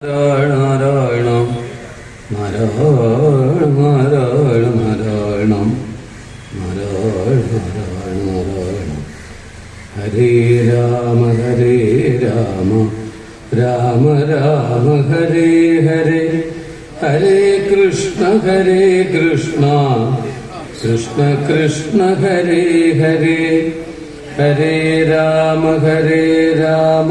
നാരായണ നാരായണ നാരായണ നാരായണ നാരായണ നാരായണ നാരായണ ഹരേ രാമ ഹരേ രാമ രാമ രാമ ഹരേ ഹരേ ഹരേ കൃഷ്ണ ഹരേ കൃഷ്ണ കൃഷ്ണ കൃഷ്ണ ഹരേ ഹരേ ഹരേ രാമ ഹരേ രാമ.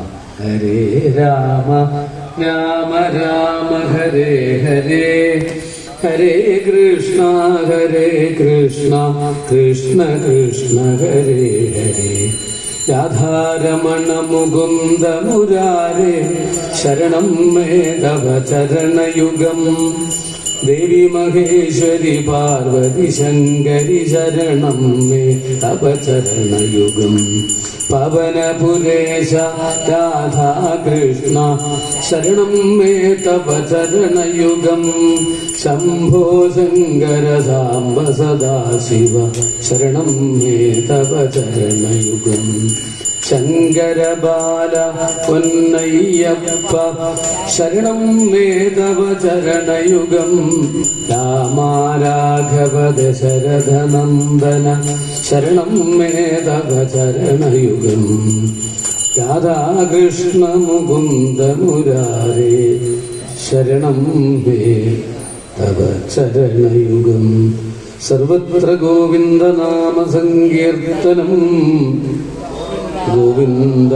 ഹരേ രാമ രാമ രാമ ഹരേ ഹരേ. ഹരേ കൃഷ്ണ ഹരേ കൃഷ്ണ കൃഷ്ണ കൃഷ്ണ ഹരേ ഹരേ. രാധാരമണ മുകുന്ദ മുരാരേ ശരണം മേധവ ചരണയുഗം. ദേവി മഹേശ്വരി പാർവതി ശങ്കരി ശരണം മേ തപചരണയുഗം. പവനപുരേശ രാധാകൃഷ്ണ ശരണം മേ തപചരണയുഗം. ശംഭോ ശങ്കര സാംബ സദാശിവ ശരണം മേ തപ ചരണയുഗം ശങ്കരബാല പൊന്നയ്യപ്പ ശരണം വേദവചരണയുഗം രാമാരാഘവ ദശരഥനന്ദന ശരണം വേദവചരണയുഗം. രാധാകൃഷ്ണ മുകുന്ദ മുരാരേ ശരണം മേ തവ ചരണയുഗം സർവത്ര ഗോവിന്ദനാമ സങ്കീർത്തനം ഗോവിന്ദ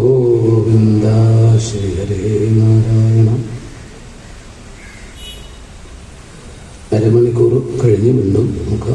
ഗോവിന്ദ ശ്രീ ഹരേ നാരായണ. അരമണിക്കൂർ കഴിഞ്ഞ് വീണ്ടും നമുക്ക്